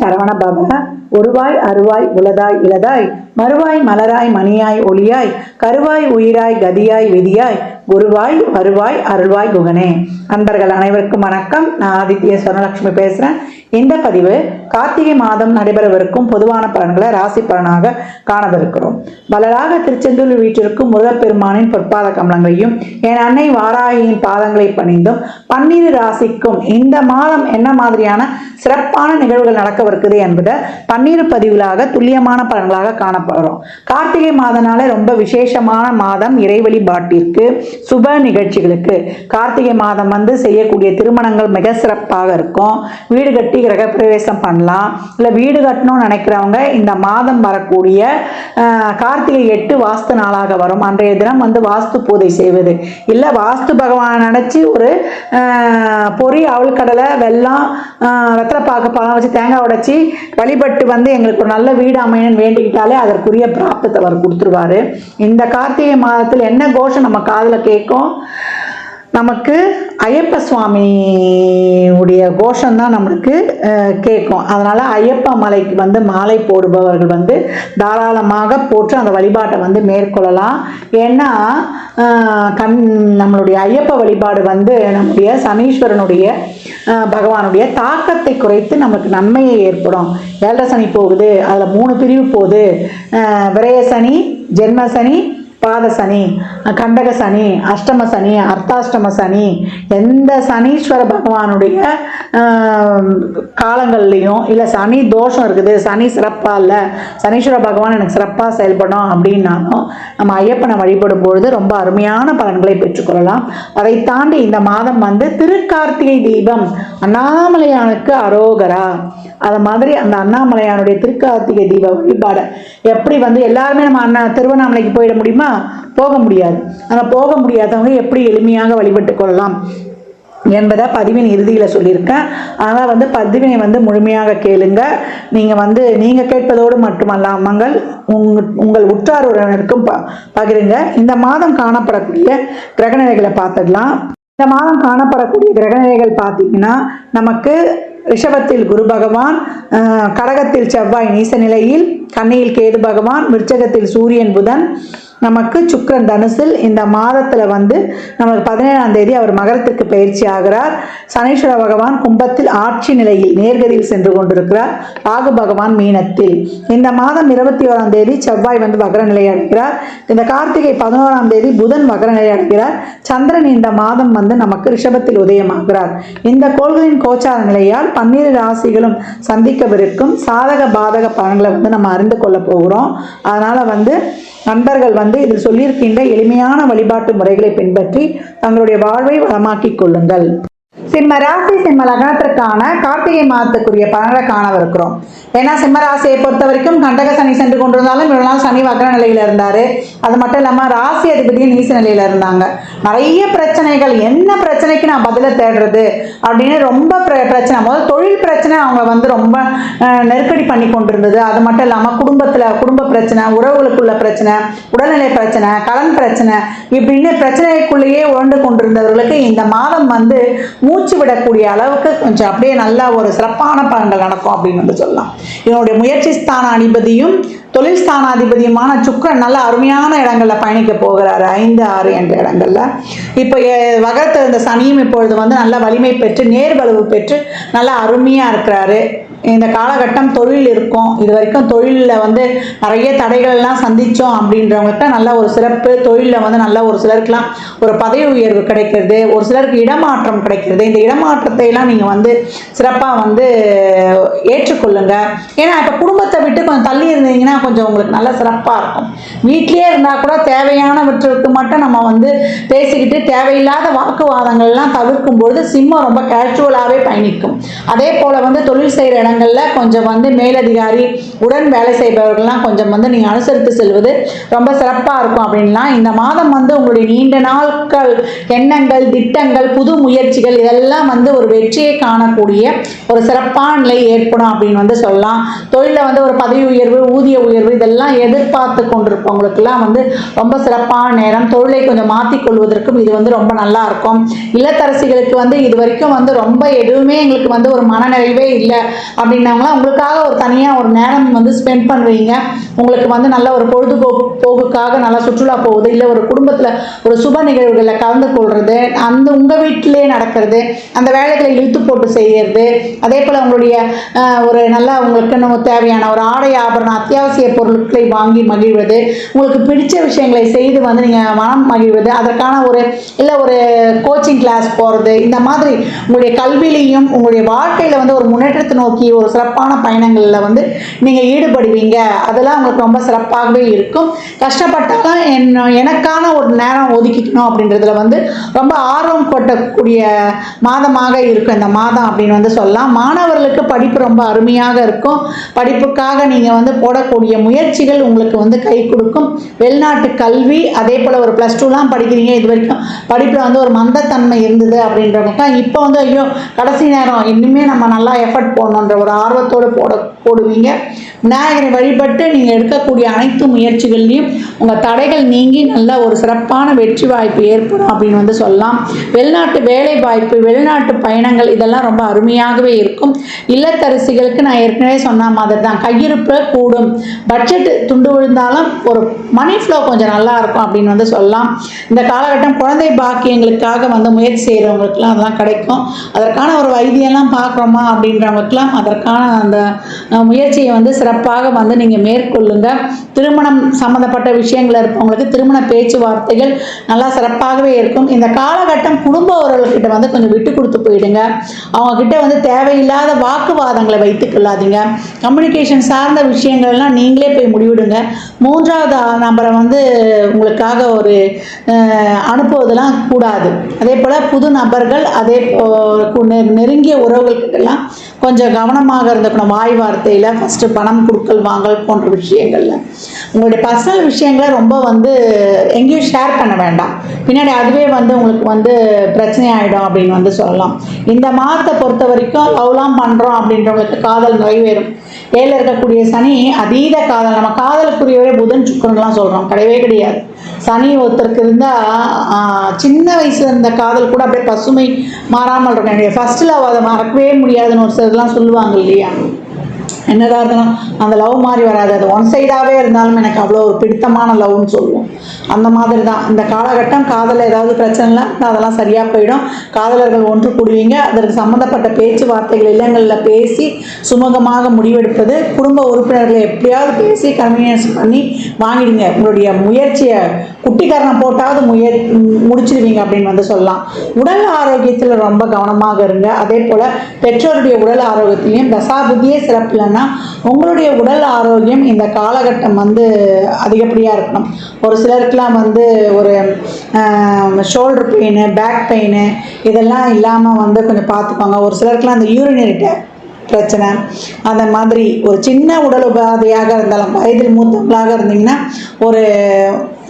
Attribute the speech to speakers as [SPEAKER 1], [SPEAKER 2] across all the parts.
[SPEAKER 1] சரவண பவ ஒருவாய் அருவாய் உலதாய் இளதாய் மறுவாய் மலராய் மணியாய் ஒளியாய் கருவாய் உயிராய் கதியாய் விதியாய் குருவாய் வருவாய் அருள்வாய் குகனே. நண்பர்கள் அனைவருக்கும் வணக்கம். நான் ஆதித்ய சுவர்ணலட்சுமி பேசுறேன். இந்த பதிவு கார்த்திகை மாதம் நடைபெறவிருக்கும் பொதுவான பலன்களை ராசி பலனாக காணவிருக்கிறோம். வளராக திருச்செந்தூர் வீட்டிற்கும் முருகப்பெருமானின் பொற்பாத கமலங்களையும் என் அன்னை வாராகியின் பாதங்களை பணிந்தும் பன்னிரு ராசிக்கும் இந்த மாதம் என்ன மாதிரியான சிறப்பான நிகழ்வுகள் நடக்கவிருக்குது என்பதை பன்னிரு பதிவுகளாக துல்லியமான பலன்களாக காணப்படுறோம். கார்த்திகை மாதனால ரொம்ப விசேஷமான மாதம் இறைவழி பாட்டிற்கு சுப நிகழ்ச்சிகளுக்கு. கார்த்திகை மாதம் வந்து செய்யக்கூடிய திருமணங்கள் மிக சிறப்பாக இருக்கும். வீடு கட்டி கிரகப்பிரவேசம் பண்ணலாம். இல்லை வீடு கட்டணும்னு நினைக்கிறவங்க இந்த மாதம் வரக்கூடிய ஆஹ், கார்த்திகை எட்டு வாஸ்து நாளாக வரும். அன்றைய தினம் வந்து வாஸ்து பூஜை செய்வது. இல்லை வாஸ்து பகவான் நினச்சி ஒரு பொறி பொரி கடலை வெல்லம் வெத்தலைப்பாக்கு பழம் வச்சு தேங்காய் உடைச்சி வழிபட்டு வந்து எங்களுக்கு ஒரு நல்ல வீடு அமையணும்னு வேண்டிக்கிட்டாலே அதற்குரிய பிராப்தத்தை அவர் கொடுத்துருவாரு. இந்த கார்த்திகை மாதத்தில் என்ன கோஷம் நம்ம காதில் கேட்கும்? நமக்கு ஐயப்ப சுவாமியுடைய கோஷம் தான் நம்மளுக்கு கேட்கும். அதனால் ஐயப்ப மலைக்கு வந்து மாலை போடுபவர்கள் வந்து தாராளமாக போட்டு அந்த வழிபாட்டை வந்து மேற்கொள்ளலாம். ஏன்னா கண் நம்மளுடைய ஐயப்ப வழிபாடு வந்து நம்முடைய சனீஸ்வரனுடைய பகவானுடைய தாக்கத்தை குறைத்து நமக்கு நன்மையை ஏற்படும். ஏழரை சனி போகுது அதில் மூணு பிரிவு போகுது. விரய சனி ஜென்ம சனி பாத சனி கண்டக சனி அஷ்டம சனி அர்த்தாஷ்டம சனி எந்த சனீஸ்வர பகவானுடைய காலங்கள்லையும் இல்லை சனி தோஷம் இருக்குது சனி சிறப்பாக இல்லை சனீஸ்வர பகவான் எனக்கு சிறப்பாக செயல்படும் அப்படின்னாலும் நம்ம ஐயப்பனை வழிபடும் பொழுது ரொம்ப அருமையான பலன்களை பெற்றுக்கொள்ளலாம். அதை தாண்டி இந்த மாதம் வந்து திருக்கார்த்திகை தீபம் அண்ணாமலையானுக்கு அரோகரா. அதை மாதிரி அந்த அண்ணாமலையானுடைய திருக்கார்த்திகை தீப வழிபாடு எப்படி வந்து எல்லாருமே நம்ம அண்ணா திருவண்ணாமலைக்கு போயிட முடியுமா? போக முடியாது. ஆனால் போக முடியாதவங்க எப்படி எளிமையாக வழிபட்டு கொள்ளலாம் என்பதை பதிவின் இறுதியில் சொல்லியிருக்கேன். ஆனால் வந்து பதிவினை வந்து முழுமையாக கேளுங்க. நீங்கள் வந்து நீங்கள் கேட்பதோடு மட்டுமல்லாமல் உங்கள் உங்கள் உற்றார் உறவினருக்கும் ப பகிருங்க. இந்த மாதம் காணப்படக்கூடிய கிரகநிலைகளை பார்த்துடலாம். இந்த மாதம் காணப்படக்கூடிய கிரகநிலைகள் பார்த்தீங்கன்னா நமக்கு ரிஷபத்தில் குரு பகவான் கடகத்தில் செவ்வாய் நீச நிலையில் கண்ணையில் கேது பகவான் விருச்சகத்தில் சூரியன் புதன் நமக்கு சுக்கிரன் தனுசில் இந்த மாதத்தில் வந்து நமக்கு பதினேழாம் தேதி அவர் மகரத்துக்கு பயிற்சி ஆகிறார். சனீஸ்வர பகவான் கும்பத்தில் ஆட்சி நிலையில் நேர்கதியில் சென்று கொண்டிருக்கிறார். ராகு பகவான் மீனத்தில். இந்த மாதம் இருபத்தி ஓராம் தேதி செவ்வாய் வந்து வகர நிலை அடைகிறார். இந்த கார்த்திகை பதினோராம் தேதி புதன் வகர நிலை அடைகிறார். சந்திரன் இந்த மாதம் வந்து நமக்கு ரிஷபத்தில் உதயமாகிறார். இந்த கோள்களின் கோச்சார நிலையால் பன்னிரு ராசிகளும் சந்திக்கவிருக்கும் சாதக பாதக பலன்களை வந்து நம்ம அறிந்து கொள்ள போகிறோம். அதனால் வந்து நண்பர்கள் வந்து இதில் சொல்லியிருக்கின்ற எளிமையான வழிபாட்டு முறைகளை பின்பற்றி தங்களுடைய வாழ்வை வளமாக்கிக் கொள்ளுங்கள். சிம்ம ராசி சிம்ம லக்னத்திற்கான கார்த்திகை மாதத்துக்குரிய பலன்களை காணவிருக்கிறோம். ஏன்னா சிம்ம ராசியை பொறுத்த வரைக்கும் கண்டக சனி சென்று கொண்டிருந்தாலும் இவ்வளவு நாள் சனி வக்ர நிலையில இருந்தாரு. அது மட்டும் இல்லாம ராசி அதிபதியும் நீச நிலையில இருந்தாங்க. நிறைய பிரச்சனைகள் என்ன பிரச்சனைக்கு நான் பதில தேடுறது அப்படின்னு ரொம்ப பிர- பிரச்சனை. முதல்ல தொழில் பிரச்சனை அவங்க வந்து ரொம்ப நெருக்கடி பண்ணி கொண்டிருந்தது. அது மட்டும் இல்லாம குடும்பத்துல குடும்ப பிரச்சனை உறவுகளுக்குள்ள பிரச்சனை உடல்நிலை பிரச்சனை கடன் பிரச்சனை இப்படின்னு பிரச்சனைக்குள்ளேயே உழண்டு கொண்டிருந்தவர்களுக்கு இந்த மாதம் வந்து மூச்சு விடக்கூடிய அளவுக்கு கொஞ்சம் அப்படியே நல்ல ஒரு சிறப்பான பலன்கள் நடக்கும் அப்படின்னு வந்து சொல்லலாம். இதனுடைய முயற்சி ஸ்தான அதிபதியும் தொழில் ஸ்தானாதிபதியுமான சுக்கரன் நல்ல அருமையான இடங்களில் பயணிக்க போகிறாரு. ஐந்து ஆறு என்ற இடங்களில். இப்போ எ- வகரத்தில் இருந்த சனியும் இப்பொழுது வந்து நல்ல வலிமை பெற்று நேர்வலவு பெற்று நல்லா அருமையாக இருக்கிறாரு. இந்த காலகட்டம் தொழில் இருக்கும். இது வரைக்கும் தொழிலில் வந்து நிறைய தடைகள்லாம் சந்தித்தோம் அப்படின்றவங்கள்ட்ட நல்ல ஒரு சிறப்பு. தொழிலில் வந்து நல்ல ஒரு சிலருக்குலாம் ஒரு பதவி உயர்வு கிடைக்கிறது. ஒரு சிலருக்கு இடமாற்றம் கிடைக்கிறது. இந்த இடமாற்றத்தை எல்லாம் நீங்கள் வந்து சிறப்பாக வந்து ஏற்றுக்கொள்ளுங்க. ஏன்னா இப்போ குடும்பத்தை விட்டு கொஞ்சம் தள்ளி இருந்தீங்கன்னா கொஞ்சம் உங்களுக்கு நல்ல சிறப்பாக இருக்கும். வீட்லேயே இருந்தால் கூட தேவையானவற்றுக்கு மட்டும் நம்ம வந்து பேசிக்கிட்டு தேவையில்லாத வாக்குவாதங்கள்லாம் தவிர்க்கும் பொழுது சிம்மம் ரொம்ப கேஷுவலாகவே பயணிக்கும். அதே போல் வந்து தொழில் செய்கிற இடங்களில் கொஞ்சம் வந்து மேலதிகாரி உடன் வேலை செய்பவர்கள்லாம் கொஞ்சம் வந்து நீங்கள் அனுசரித்து செல்வது ரொம்ப சிறப்பாக இருக்கும் அப்படின்லாம் இந்த மாதம் வந்து உங்களுடைய நீண்ட நாட்கள் எண்ணங்கள் திட்டங்கள் புது முயற்சிகள் இதெல்லாம் வந்து ஒரு வெற்றியை காணக்கூடிய ஒரு சிறப்பான நிலை ஏற்படும் அப்படின்னு வந்து சொல்லலாம். தொழிலில் வந்து ஒரு பதவி உயர்வு ஊதிய உயர்வு இதெல்லாம் எதிர்பார்த்து கொண்டிருப்பவங்களுக்கெல்லாம் வந்து ரொம்ப சிறப்பான நேரம் தொழிலை கொஞ்சம் மாற்றிக்கொள்வதற்கும் இது வந்து ரொம்ப நல்லா இருக்கும். இல்லத்தரசிகளுக்கு வந்து இது வரைக்கும் வந்து ரொம்ப எதுவுமே எங்களுக்கு வந்து ஒரு மனநிறைவே இல்லை. அப்படின்னவங்களாம் உங்களுக்காக ஒரு தனியாக ஒரு நேரம் வந்து ஸ்பெண்ட் பண்ணுவீங்க. உங்களுக்கு வந்து நல்ல ஒரு பொழுதுபோக்கு போக்குக்காக நல்லா சுற்றுலா போகுது இல்லை ஒரு குடும்பத்தில் ஒரு சுப நிகழ்வுகளில் கலந்து கொள்வது அந்த உங்கள் வீட்டிலே நடக்கிறது அந்த வேலைகளை இழுத்து போட்டு செய்கிறது அதே போல் உங்களுடைய ஒரு நல்ல உங்களுக்குன்னு தேவையான ஒரு ஆடை ஆபரணம் அத்தியாவசிய பொருட்களை வாங்கி மகிழ்வது உங்களுக்கு பிடிச்ச விஷயங்களை செய்து வந்து நீங்கள் மனம் மகிழ்வது அதற்கான ஒரு இல்லை ஒரு கோச்சிங் கிளாஸ் போகிறது இந்த மாதிரி உங்களுடைய கல்வியிலையும் உங்களுடைய வாழ்க்கையில் வந்து ஒரு முன்னேற்றத்தை நோக்கி ஒரு சிறப்பான பயணங்களில் வந்து நீங்கள் ஈடுபடுவீங்க. அதெல்லாம் உங்களுக்கு ரொம்ப சிறப்பாகவே இருக்கும். கஷ்டப்பட்டாலும் என்ன எனக்கான ஒரு நேரம் ஒதுக்கிக்கணும் அப்படின்றதுல வந்து ரொம்ப ஆர்வம் கொட்டக்கூடிய மாதமாக இருக்கும் இந்த மாதம் அப்படின்னு வந்து சொல்லலாம். மாணவர்களுக்கு படிப்பு ரொம்ப அருமையாக இருக்கும். படிப்புக்காக நீங்கள் வந்து போடக்கூடிய முயற்சிகள் உங்களுக்கு வந்து கை கொடுக்கும். வெளிநாட்டு கல்வி அதே போல் ஒரு ப்ளஸ் டூலாம் படிக்கிறீங்க இது வரைக்கும் படிப்பில் வந்து ஒரு மந்தத்தன்மை இருந்தது அப்படின்றவங்க இப்போ வந்து ஐயோ கடைசி நேரம் இன்னுமே நம்ம நல்லா எஃபர்ட் போடணுன்ற ஒரு ஆர்வத்தோடு போட போடுவீங்க. விநாயகரை வழிபட்டு நீங்கள் எடுக்கக்கூடிய அனைத்து முயற்சிகள்லையும் உங்கள் தடைகள் நீங்கி நல்ல ஒரு சிறப்பான வெற்றி வாய்ப்பு ஏற்படும் அப்படின்னு வந்து சொல்லலாம். வெளிநாட்டு வேலை வாய்ப்பு வெளிநாட்டு பயணங்கள் இதெல்லாம் ரொம்ப அருமையாகவே இருக்கும். இல்லத்தரசிகளுக்கு நான் ஏற்கனவே சொன்ன மாதிரி தான் கையிருப்பு கூடும். பட்ஜெட் துண்டு விழுந்தாலும் ஒரு மணி ஃப்ளோ கொஞ்சம் நல்லா இருக்கும் அப்படின்னு வந்து சொல்லலாம். இந்த காலகட்டம் குழந்தை பாக்கியங்களுக்காக வந்து முயற்சி செய்கிறவங்களுக்குலாம் அதெல்லாம் கிடைக்கும். அதற்கான ஒரு வைத்தியம்லாம் பார்க்குறோமா அப்படின்றவங்களுக்குலாம் அதற்கான அந்த முயற்சியை வந்து சிறப்பாக வந்து நீங்கள் மேற்கொள்ளுங்க. திருமணம் சம்மந்தப்பட்ட விஷயங்கள் இருப்பவங்களுக்கு திருமண பேச்சுவார்த்தைகள் நல்லா சிறப்பாகவே இருக்கும். இந்த காலகட்டம் குடும்ப உறவுகிட்ட வந்து கொஞ்சம் விட்டு கொடுத்து போயிடுங்க. அவங்க கிட்ட வந்து தேவையில்லாத வாக்குவாதங்களை வைத்துக் கொள்ளாதீங்க. கம்யூனிகேஷன் சார்ந்த விஷயங்கள் எல்லாம் நீங்களே போய் முடிவிடுங்க. மூன்றாவது நம்பரை நபரை வந்து உங்களுக்காக ஒரு அனுப்புவதெல்லாம் கூடாது. அதே போல் புது நபர்கள் அதே கு- நெ- நெருங்கிய உறவுகள்கிட்டலாம் கொஞ்சம் கவனமாக இருந்துக்கணும். வாய் வார்த்தையில் ஃபஸ்ட்டு பணம் கொடுக்கல் வாங்கல் போன்ற விஷயங்களில். உங்களுடைய பர்சனல் விஷயங்களை ரொம்ப வந்து எங்கேயும் ஷேர் பண்ண வேண்டாம். பின்னாடி அதுவே வந்து உங்களுக்கு வந்து பிரச்சனை ஆகிடும் அப்படின்னு வந்து சொல்லலாம். இந்த மாதத்தை பொறுத்த வரைக்கும் லவ்லாம் பண்ணுறோம் அப்படின்றவங்களுக்கு காதல் நிறைவேறும். ஏழில் இருக்கக்கூடிய சனி அதீத காதல். நம்ம காதலுக்குரியவரே புதன் சுக்கரன்லாம் சொல்கிறோம் கிடையவே கிடையாது. சனி ஒருத்தருக்கு இருந்தால் சின்ன வயசுல இருந்த காதல் கூட அப்படியே பசுமை மாறாமல் இருக்கும். என்னுடைய ஃபர்ஸ்ட் லவ் அதை மறக்கவே முடியாதுன்னு ஒரு சிலர்லாம் சொல்லுவாங்க இல்லையா? என்னதான் இருந்தாலும் அந்த லவ் மாதிரி வராது. அது ஒன் சைடாகவே இருந்தாலும் எனக்கு அவ்வளோ ஒரு பிடித்தமான லவ்னு சொல்லுவோம். அந்த மாதிரி தான் இந்த காலகட்டம் காதலில் ஏதாவது பிரச்சனை இல்லை அதெல்லாம் சரியாக போயிடும். காதலர்கள் ஒன்று கூடுவீங்க. அதற்கு சம்மந்தப்பட்ட பேச்சுவார்த்தைகள் இல்லங்களில் பேசி சுமூகமாக முடிவெடுப்பது குடும்ப உறுப்பினர்களை எப்படியாவது பேசி கன்வீனியன்ஸ் பண்ணி வாங்கிடுங்க. உங்களுடைய முயற்சியை குட்டிக்காரனை போட்டாவது முய முடிச்சிடுவீங்க அப்படின்னு வந்து சொல்லலாம். உடல் ஆரோக்கியத்தில் ரொம்ப கவனமாக இருங்க. அதே போல் பெற்றோருடைய உடல் ஆரோக்கியத்திலையும் தசாபுத்தியே சிறப்பு இல்லைன்னா உங்களுடைய உடல் ஆரோக்கியம் இந்த காலகட்டம் வந்து அதிகப்படியாக இருக்கணும். ஒரு சிலருக்குலாம் வந்து ஒரு ஷோல்டர் பெயின் பேக் பெயின் இதெல்லாம் இல்லாமல் வந்து கொஞ்சம் பார்த்துப்பாங்க. ஒரு சிலருக்குலாம் அந்த யூரினரி பிரச்சனை அந்த மாதிரி ஒரு சின்ன உடல் உபாதையாக இருந்தாலும் வயதில் மூத்தவங்களாக இருந்தீங்கன்னா ஒரு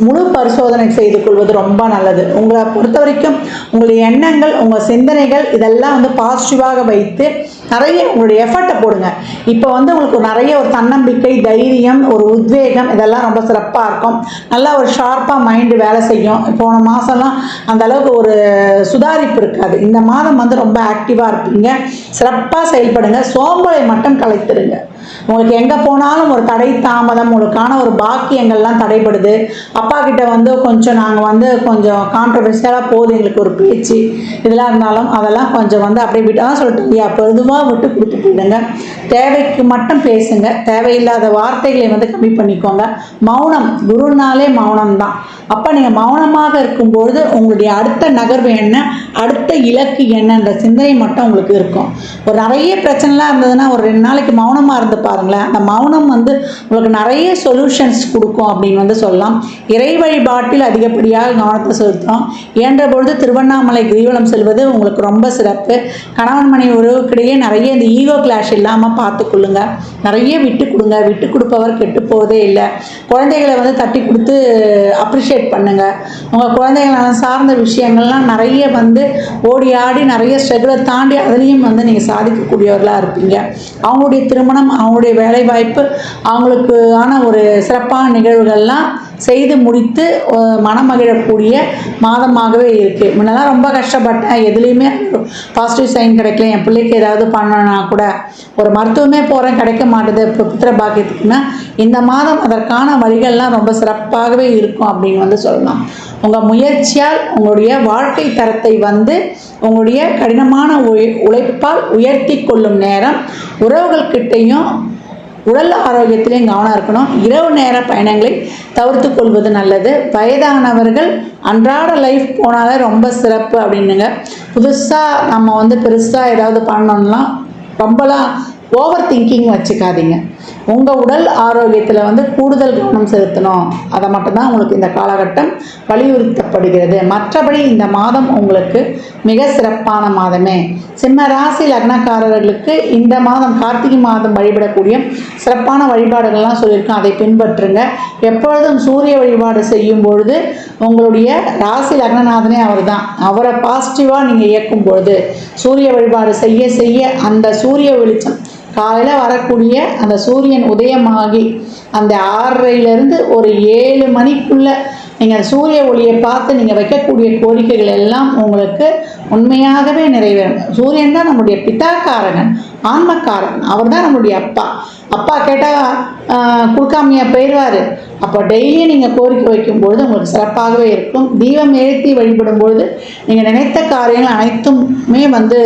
[SPEAKER 1] முழு பரிசோதனை செய்து கொள்வது ரொம்ப நல்லது. உங்களை பொறுத்த வரைக்கும் உங்களுடைய எண்ணங்கள் உங்கள் சிந்தனைகள் இதெல்லாம் வந்து பாசிட்டிவாக வைத்து நிறைய உங்களுடைய எஃபர்ட்டை போடுங்க. இப்போ வந்து உங்களுக்கு நிறைய ஒரு தன்னம்பிக்கை தைரியம் ஒரு உத்வேகம் இதெல்லாம் ரொம்ப சிறப்பாக இருக்கும். நல்லா ஒரு ஷார்ப்பாக மைண்டு வேலை செய்யும். போன மாதம்லாம் அந்த அளவுக்கு ஒரு சுதாரிப்பு இருக்காது. இந்த மாதம் வந்து ரொம்ப ஆக்டிவாக இருப்பீங்க. சிறப்பாக செயல்படுங்க. சோம்பலை மட்டும் கலைத்திருங்க. உங்களுக்கு எங்கே போனாலும் ஒரு தடை தாமதம் உங்களுக்கான ஒரு பாக்கியங்கள்லாம் தடைபடுது. அப்பா கிட்ட வந்து கொஞ்சம் நாங்கள் வந்து கொஞ்சம் கான்ட்ரவர்சியலாக போகுது எங்களுக்கு ஒரு பேச்சு இதெல்லாம் இருந்தாலும் அதெல்லாம் கொஞ்சம் வந்து அப்படியே விட்டு தான் சொல்லிட்டு இல்லையா பொதுவாக விட்டு கொடுத்து போயிடுங்க. தேவைக்கு மட்டும் பேசுங்க தேவையில்லாத வார்த்தைகளை வந்து கம்மி பண்ணிக்கோங்க. மௌனம் குருனாலே மௌனம் தான் அப்போ நீங்கள் மௌனமாக இருக்கும்பொழுது உங்களுடைய அடுத்த நகர்வு என்ன அடுத்த இலக்கு என்னன்ற சிந்தனை மட்டும் உங்களுக்கு இருக்கும். ஒரு நிறைய பிரச்சனைலாம் இருந்ததுன்னா ஒரு ரெண்டு நாளைக்கு மௌனமாக இருந்த பாருங்களேன். அந்த மௌனம் வந்து உங்களுக்கு நிறைய சொல்யூஷன்ஸ் கொடுக்கும் அப்படின்னு வந்து சொல்லலாம். இறை வழிபாட்டில் அதிகப்படியாக கவனத்தை செலுத்தும் இயன்ற பொழுது திருவண்ணாமலை கிரிவலம் செல்வது உங்களுக்கு ரொம்ப சிறப்பு. கணவன் மனைவி உறவுக்கிடையே நிறைய இந்த ஈகோ கிளாஷ் இல்லாமல் பார்த்துக்கொள்ளுங்க நிறைய விட்டு கொடுங்க. விட்டு கொடுப்பவர் கெட்டு போவதே இல்லை. குழந்தைகளை வந்து தட்டி கொடுத்து அப்ரிஷியேட் பண்ணுங்க. உங்கள் குழந்தைகள் சார்ந்த விஷயங்கள்லாம் நிறைய வந்து ஓடி ஆடி நிறைய ஸ்ட்ரகிளை தாண்டி அதுலேயும் வந்து நீங்கள் சாதிக்கக்கூடியவர்களாக இருப்பீங்க. அவங்களுடைய திருமணம் அவங்களுடைய வேலைவாய்ப்பு அவங்களுக்கு ஆன ஒரு சிறப்பான நிகழ்வுகள்லாம் செய்து முடித்து மனமகிழக்கூடிய மாதமாகவே இருக்குது முன்னெல்லாம் ரொம்ப கஷ்டப்பட்டேன். எதுலேயுமே பாசிட்டிவ் சைன் கிடைக்கல. என் பிள்ளைக்கு ஏதாவது பண்ணனா கூட ஒரு மருத்துவமே போகிறேன் கிடைக்க மாட்டேது. இப்போ புத்திர பாக்கியத்துக்குன்னா இந்த மாதம் அதற்கான வழிகள்லாம் ரொம்ப சிறப்பாகவே இருக்கும் அப்படின்னு வந்து சொல்லலாம். உங்கள் முயற்சியால் உங்களுடைய வாழ்க்கை தரத்தை வந்து உங்களுடைய கடினமான உழை உழைப்பால் உயர்த்தி கொள்ளும் நேரம் உறவுகள்கிட்டையும் உடல் ஆரோக்கியத்திலையும் கவனம் இருக்கணும். இரவு நேர பயணங்களை தவிர்த்து கொள்வது நல்லது. வயதானவர்கள் அன்றாட லைஃப் போனாலே ரொம்ப சிறப்பு அப்படின்னுங்க. புதுசாக நம்ம வந்து பெருசாக ஏதாவது பண்ணணும்னா ரொம்பலாம் ஓவர் திங்கிங் வச்சுக்காதீங்க. உங்கள் உடல் ஆரோக்கியத்தில் வந்து கூடுதல் கவனம் செலுத்தணும். அதை மட்டும்தான் உங்களுக்கு இந்த காலகட்டம் வலியுறுத்தப்படுகிறது. மற்றபடி இந்த மாதம் உங்களுக்கு மிக சிறப்பான மாதமே. சிம்ம ராசி லக்னக்காரர்களுக்கு இந்த மாதம் கார்த்திகை மாதம் வழிபடக்கூடிய சிறப்பான வழிபாடுகள்லாம் சொல்லியிருக்கோம் அதை பின்பற்றுங்க. எப்பொழுதும் சூரிய வழிபாடு செய்யும் பொழுது உங்களுடைய ராசி லக்னநாதனே அவர் தான் அவரை பாசிட்டிவாக நீங்கள் இயக்கும் பொழுது சூரிய வழிபாடு செய்ய செய்ய அந்த சூரிய வெளிச்சம் காலையில் வரக்கூடிய அந்த சூரியன் உதயமாகி அந்த ஆறரையிலேருந்து ஒரு ஏழு மணிக்குள்ளே நீங்கள் சூரிய ஒளியை பார்த்து நீங்கள் வைக்கக்கூடிய கோரிக்கைகள் எல்லாம் உங்களுக்கு உண்மையாகவே நிறைவேறும். சூரியன் தான் நம்முடைய பிதாக்காரகன் ஆன்மக்காரகன். அவர் தான் நம்முடைய அப்பா. அப்பா கேட்டால் கொடுக்காமையா போயிடுவார். அப்போ டெய்லியும் நீங்கள் கோரிக்கை வைக்கும்பொழுது உங்களுக்கு சிறப்பாகவே இருக்கும். தீபம் ஏற்றி வழிபடும்பொழுது நீங்கள் நினைத்த காரியங்கள் அனைத்துமே வந்து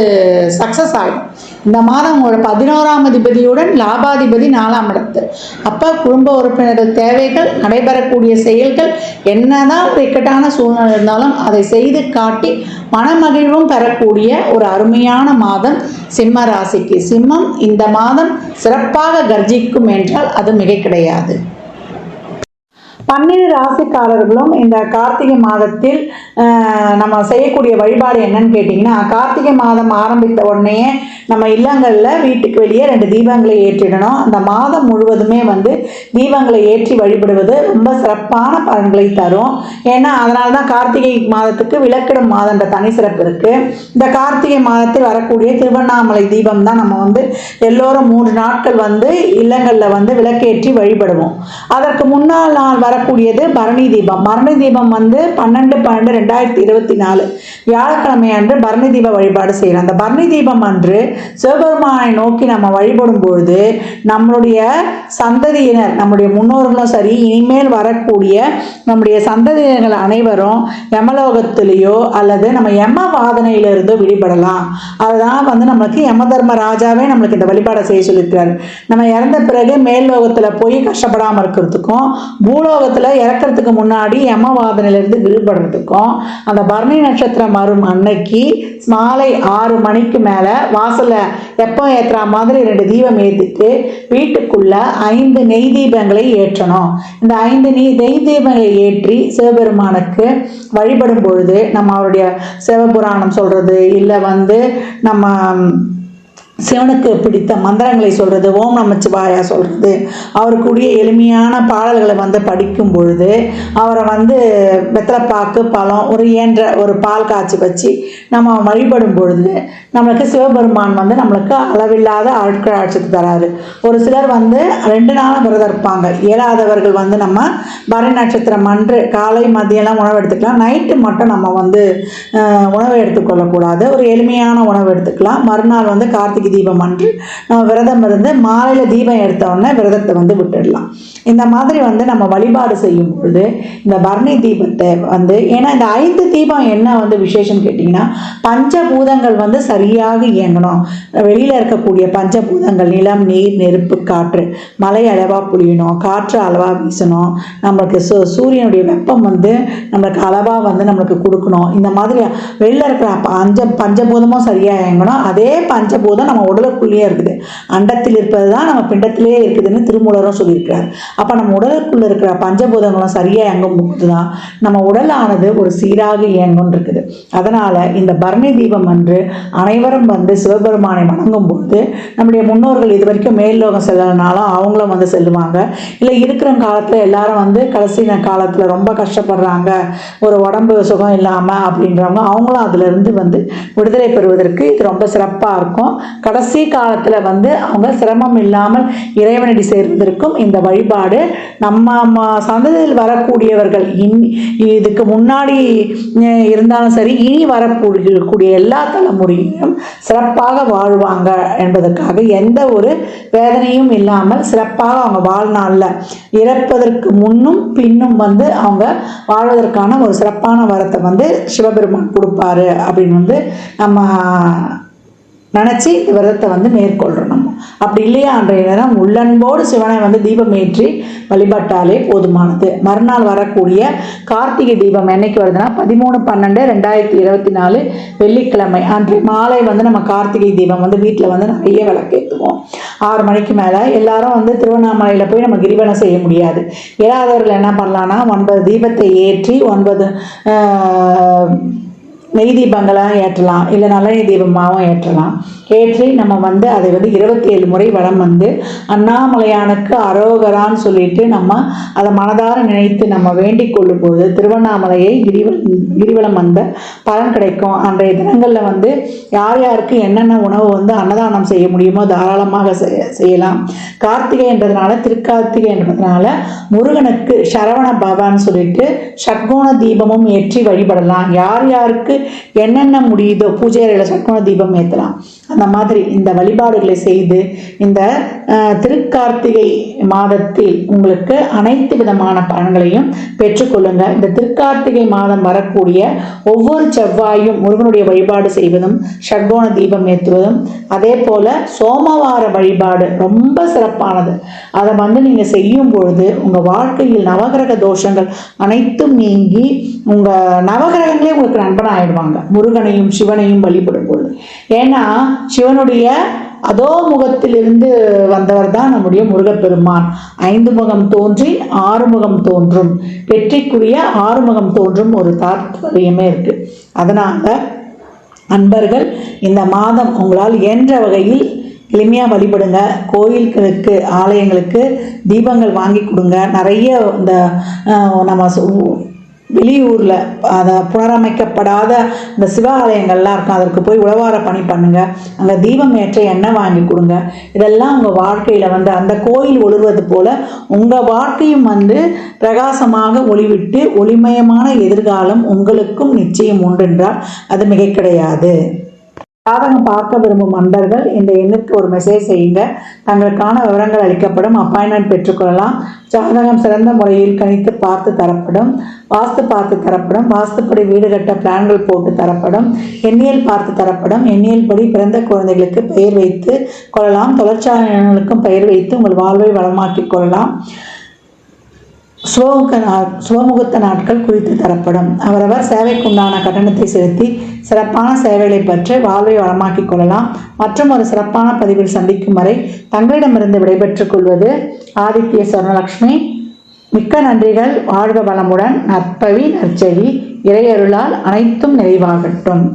[SPEAKER 1] சக்ஸஸ் ஆகும். இந்த மாதம் உங்களோட பதினோராம் அதிபதியுடன் லாபாதிபதி நாலாம் இடத்து. அப்போ குடும்ப உறுப்பினர்கள் தேவைகள் நடைபெறக்கூடிய செயல்கள் என்னதான் ஒரு இக்கட்டான சூழ்நிலை இருந்தாலும் அதை செய்து காட்டி மனமகிழ்வும் பெறக்கூடிய ஒரு அருமையான மாதம் சிம்ம ராசிக்கு. சிம்மம் இந்த மாதம் சிறப்பாக கர்ஜிக்கும் என்றால் அது மிகை கிடையாது. பன்னிரு ராசிக்காரர்களும் இந்த கார்த்திகை மாதத்தில் நம்ம செய்யக்கூடிய வழிபாடு என்னன்னு கேட்டிங்கன்னா கார்த்திகை மாதம் ஆரம்பித்த உடனே நம்ம இல்லங்களில் வீட்டுக்கு வெளியே ரெண்டு தீபங்களை ஏற்றிடணும். அந்த மாதம் முழுவதுமே வந்து தீபங்களை ஏற்றி வழிபடுவது ரொம்ப சிறப்பான பலன்களை தரும். ஏன்னா அதனால தான் கார்த்திகை மாதத்துக்கு விளக்கிடும் மாதன்ற தனி சிறப்பு இருக்குது இந்த கார்த்திகை மாதத்தில் வரக்கூடிய திருவண்ணாமலை தீபம் தான் நம்ம வந்து எல்லோரும் மூன்று நாட்கள் வந்து இல்லங்களில் வந்து விளக்கேற்றி வழிபடுவோம். அதற்கு முன்னால் நாள் வரக்கூடியது பரணி தீபம். பரணி தீபம் வந்து பன்னெண்டு பன்னெண்டு ரெண்டாயிரத்தி இருபத்தி நாலு வியாழக்கிழமை அன்று பரணி தீப வழிபாடு செய்கிறோம் அந்த பரணி தீபம் அன்று சிவபெருமானை நோக்கி நம்ம வழிபடும் பொழுது நம்மளுடைய சந்ததியினர் நம்முடைய முன்னோர்களும் சரி இனிமேல் வரக்கூடிய நம்முடைய சந்ததியினர்கள் அனைவரும் யமலோகத்திலேயோ அல்லது நம்ம யம வாதனையிலிருந்தோ விடுபடலாம். அதுதான் வந்து நம்மளுக்கு யம தர்ம ராஜாவே நம்மளுக்கு இந்த வழிபாடை செய்ய சொல்லியிருக்கிறார். நம்ம இறந்த பிறகு மேல் லோகத்தில் போய் கஷ்டப்படாமல் இருக்கிறதுக்கும் பூலோகத்தில் இறக்கிறதுக்கு முன்னாடி யம வாதனையிலிருந்து விடுபடுறதுக்கும் அந்த பரணி நட்சத்திரம் வரும் அன்னைக்கு மாலை ஆறு மணிக்கு மேலே வாசலில் வெப்பம் ஏற்றுற மாதிரி ரெண்டு தீபம் ஏற்றிட்டு வீட்டுக்குள்ள ஐந்து நெய் தீபங்களை ஏற்றணும். இந்த ஐந்து நெய் நெய் தீபங்களை ஏற்றி சிவபெருமானுக்கு வழிபடும் பொழுது நம்ம அவருடைய சிவபுராணம் சொல்கிறது இல்லை வந்து நம்ம சிவனுக்கு பிடித்த மந்திரங்களை சொல்கிறது ஓம் நமச்சிவாயா சொல்கிறது அவருக்குரிய எளிமையான பாடல்களை வந்து படிக்கும் பொழுது அவரை வந்து வெத்தலைப்பாக்கு பழம் ஒரு இயன்ற ஒரு பால் காய்ச்சி வச்சு நம்ம வழிபடும் பொழுது நம்மளுக்கு சிவபெருமான் வந்து நம்மளுக்கு அளவில்லாத ஆட்கள் ஆட்சிக்கு தராரு. ஒரு சிலர் வந்து ரெண்டு நாளும் விரதம் இருப்பாங்க. இயலாதவர்கள் வந்து நம்ம பரணி நட்சத்திரம் அன்று காலை மதியம்லாம் உணவு எடுத்துக்கலாம். நைட்டு மட்டும் நம்ம வந்து உணவு எடுத்துக்கொள்ளக்கூடாது. ஒரு எளிமையான உணவு எடுத்துக்கலாம். மறுநாள் வந்து கார்த்திகை தீபம் அன்று நம்ம விரதம் இருந்து மாலையில் தீபம் எடுத்தோடனே விரதத்தை வந்து விட்டுடலாம். இந்த மாதிரி வந்து நம்ம வழிபாடு செய்யும் பொழுது இந்த பரணி தீபத்தை வந்து ஏன்னா இந்த ஐந்து தீபம் என்ன வந்து விசேஷம் கேட்டிங்கன்னா பஞ்சபூதங்கள் வந்து சரியாக இயங்கணும். வெளியில் இருக்கக்கூடிய பஞ்சபூதங்கள் நிலம் நீர் நெருப்பு காற்று மலை அளவாக புழியணும் காற்று அளவாக வீசணும். நம்மளுக்கு சூ சூரியனுடைய வெப்பம் வந்து நம்மளுக்கு அளவாக வந்து நம்மளுக்கு கொடுக்கணும். இந்த மாதிரி வெளியில் இருக்கிற பஞ்ச பஞ்சபூதமும் சரியாக இயங்கணும். அதே பஞ்சபூதம் நம்ம உடலுக்குள்ளேயே இருக்குது. அண்டத்தில் இருப்பது தான் நம்ம பிண்டத்திலேயே இருக்குதுன்னு திருமூலரும் சொல்லியிருக்கிறார். அப்போ நம்ம உடலுக்குள்ளே இருக்கிற பஞ்சபூதங்களும் சரியாக இயங்கும் தான் நம்ம உடலானது ஒரு சீராக இயங்கும் இருக்குது. அதனால் இந்த பரணி தீபம் அன்று அனைவரும் வந்து சிவபெருமானை வணங்கும் போது நம்முடைய முன்னோர்கள் இது வரைக்கும் மேல்லோகம் செல்லனாலும் அவங்களும் வந்து செல்லுவாங்க. இல்லை இருக்கிற காலத்தில் எல்லாரும் வந்து கடைசி காலத்தில் ரொம்ப கஷ்டப்படுறாங்க. ஒரு உடம்பு சுகம் இல்லாமல் அப்படின்றவங்க அவங்களும் அதிலிருந்து வந்து விடுதலை பெறுவதற்கு இது ரொம்ப சிறப்பாக இருக்கும். கடைசி காலத்தில் வந்து அவங்க சிரமம் இல்லாமல் இறைவனடி சேர்வதற்கும் இந்த வழிபாடு. நம்ம சந்ததியில் வரக்கூடியவர்கள் இன் இதுக்கு முன்னாடி இருந்தாலும் சரி இனி வரக்கூடிய எல்லா தலைமுறையிலும் சிறப்பாக வாழ்வாங்க என்பதற்காக எந்த ஒரு வேதனையும் இல்லாமல் சிறப்பாக அவங்க வாழ்நாளில் இறப்பதற்கு முன்னும் பின்னும் வந்து அவங்க வாழ்வதற்கான ஒரு சிறப்பான வரத்தை வந்து சிவபெருமான் கொடுப்பாரு அப்படின்னு வந்து நம்ம நினச்சி இந்த விரதத்தை வந்து மேற்கொள்கிறோம் நம்ம. அப்படி இல்லையா அன்றைய நேரம் உள்ளன்போடு சிவனை வந்து தீபம் ஏற்றி வழிபட்டாலே போதுமானது. மறுநாள் வரக்கூடிய கார்த்திகை தீபம் என்னைக்கு வருதுன்னா பதிமூணு பன்னெண்டு ரெண்டாயிரத்தி இருபத்தி நாலு வெள்ளிக்கிழமை அன்று மாலை வந்து நம்ம கார்த்திகை தீபம் வந்து வீட்டில் வந்து நிறைய விளக்கேற்றுவோம் ஆறு மணிக்கு மேலே எல்லாரும் வந்து திருவண்ணாமலையில் போய் நம்ம கிரிவலம் செய்ய முடியாது. இயலாதவர்கள் என்ன பண்ணலான்னா ஒன்பது தீபத்தை ஏற்றி ஒன்பது நெய் தீபங்களாக ஏற்றலாம் இல்லை நல்லெண்ணெய் தீபமாகவும் ஏற்றலாம். ஏற்றி நம்ம வந்து அதை வந்து இருபத்தி ஏழு முறை வடம் வந்து அண்ணாமலையானுக்கு அரோகரான்னு சொல்லிட்டு நம்ம அதை மனதார நினைத்து நம்ம வேண்டிக் கொள்ளும்போது திருவண்ணாமலையை கிரிவல கிரிவலம் வந்த பலன் கிடைக்கும். அன்றைய தினங்களில் வந்து யார் யாருக்கு என்னென்ன உணவு வந்து அன்னதானம் செய்ய முடியுமோ தாராளமாக செய்ய- செய்யலாம். கார்த்திகை என்றதுனால திருக்கார்த்திகை என்றதுனால முருகனுக்கு சரவண பவான்னு சொல்லிட்டு ஷட்கோண தீபமும் ஏற்றி வழிபடலாம். யார் யாருக்கு என்னென்ன முடியுதோ பூஜை அறையில் சட்கோண தீபம் ஏற்றலாம் அந்த மாதிரி இந்த வழிபாடுகளை செய்து இந்த திருக்கார்த்திகை மாதத்தில் உங்களுக்கு அனைத்து விதமான பலன்களையும் பெற்றுக்கொள்ளுங்க இந்த திருக்கார்த்திகை மாதம் வரக்கூடிய ஒவ்வொரு செவ்வாயும் முருகனுடைய வழிபாடு செய்வதும் ஷட்கோண தீபம் ஏற்றுவதும் அதே போல சோமவார வழிபாடு ரொம்ப சிறப்பானது. அதை வந்து நீங்க செய்யும் பொழுது உங்க வாழ்க்கையில் நவகிரக தோஷங்கள் அனைத்தும் நீங்கி உங்க நவகிரகங்களே உங்களுக்கு நண்பனாயிடுவாங்க. முருகனையும் சிவனையும் வழிபடும் பொழுது. ஏன்னா சிவனுடைய அதோ முகத்திலிருந்து வந்தவர் தான் நம்முடைய முருகப்பெருமான். ஐந்து முகம் தோன்றி ஆறு முகம் தோன்றும். வெற்றிக்குரிய ஆறு முகம் தோன்றும் ஒரு தாத்பரியமே இருக்கு. அதனால அன்பர்கள் இந்த மாதம் உங்களால் இயன்ற வகையில் எளிமையாக வழிபடுங்க. கோயில்களுக்கு ஆலயங்களுக்கு தீபங்கள் வாங்கி கொடுங்க. நிறைய இந்த நம்ம வெளியூரில் அதை புனரமைக்கப்படாத இந்த சிவாலயங்கள்லாம் இருக்கும். அதற்கு போய் உழவார பணி பண்ணுங்கள் அங்கே தீபம் ஏற்ற எண்ணெய் வாங்கி கொடுங்க. இதெல்லாம் உங்கள் வாழ்க்கையில் வந்து அந்த கோயில் ஒளிர்வது போல் உங்கள் வாழ்க்கையும் வந்து பிரகாசமாக ஒளிவிட்டு ஒளிமயமான எதிர்காலம் உங்களுக்கும் நிச்சயம் உண்டு என்றால் அது மிக கிடையாது. ஜாதகம் பார்க்க விரும்பும் அன்பர்கள் இந்த எண்ணுக்கு ஒரு மெசேஜ் செய்யுங்க. தங்களுக்கான விவரங்கள் அளிக்கப்படும். அப்பாயின்மெண்ட் பெற்றுக்கொள்ளலாம். ஜாதகம் சிறந்த முறையில் கணித்து பார்த்து தரப்படும். வாஸ்து பார்த்து தரப்படும். வாஸ்துப்படி வீடு கட்ட பிளான்கள் போட்டு தரப்படும். எண்ணியல் பார்த்து தரப்படும். எண்ணியல் படி பிறந்த குழந்தைகளுக்கு பெயர் வைத்து கொள்ளலாம். தொழிற்சாலைகளுக்கும் பெயர் வைத்து உங்கள் வாழ்வை வளமாக்கிக் கொள்ளலாம். ஸ்லோக நா- சுபமுகூர்த்த நாட்கள் குறித்து தரப்படும். அவரவர் சேவைக்குண்டான கட்டணத்தை செலுத்தி சிறப்பான சேவைகளை பெற்று வாழ்வை வளமாக்கிக் கொள்ளலாம். மற்றும் ஒரு சிறப்பான பதிவில் சந்திக்கும் வரை தங்களிடமிருந்து விடைபெற்றுக் கொள்வது ஆதித்ய சொர்ணலக்ஷ்மி. மிக்க நன்றிகள். வாழ்க வளமுடன். நற்பவி நற்செவி இறையருளால் அனைத்தும் நிறைவாகட்டும்.